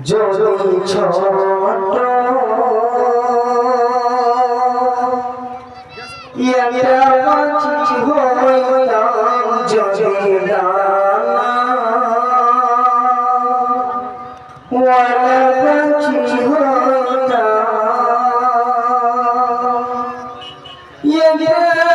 যদি ছোট একটা পাখি হইতাম যদি ডানা যদি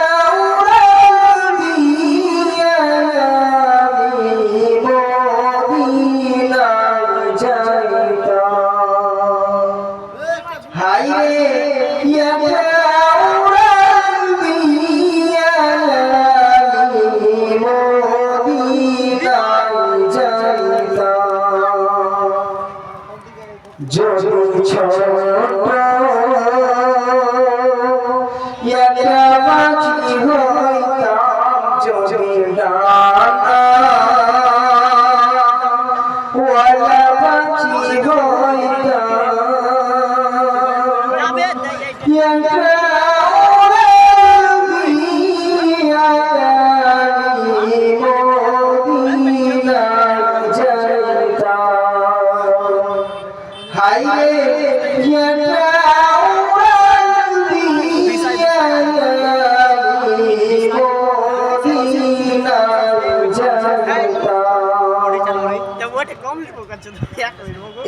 হাইরে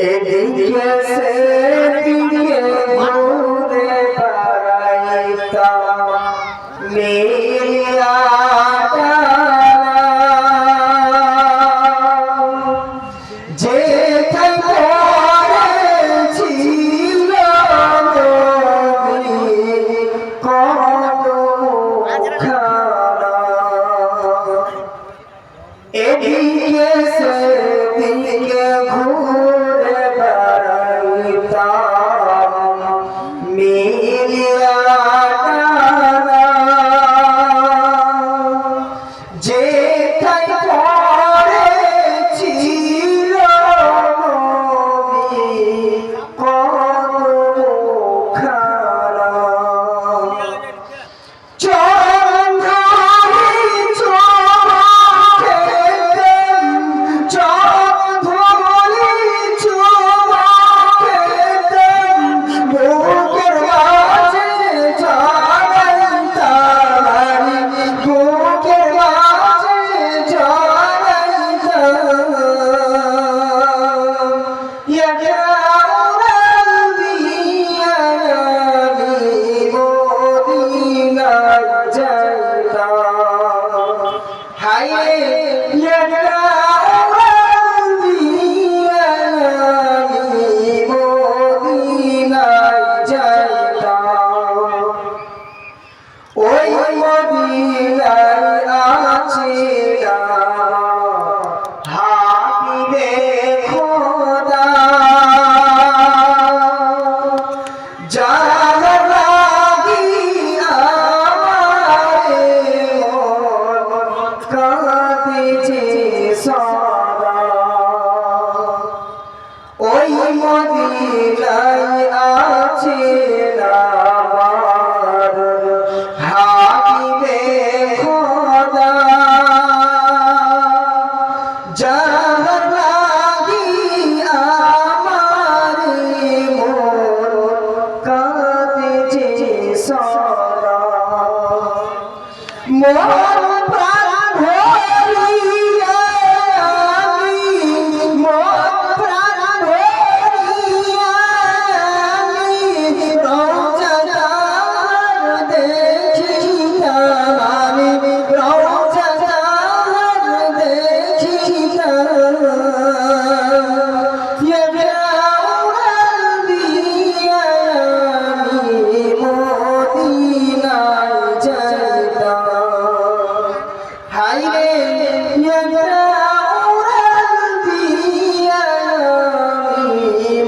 এদিকে সেদিকে ঘুরে বেড়াইতা মেলিয়াটা me মদিনায় আছে হাবিবে খোদা যার লাগিয়া মন কাঁদিছে সদা মন প্রাণ ভরিয়া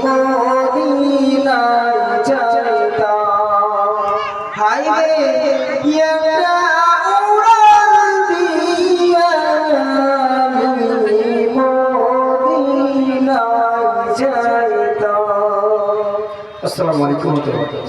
মদিনায় যাইতাম। হাইরে ইয়া রাউলাল দিয়া আমি মদিনায় আসসালামু আলাইকুম।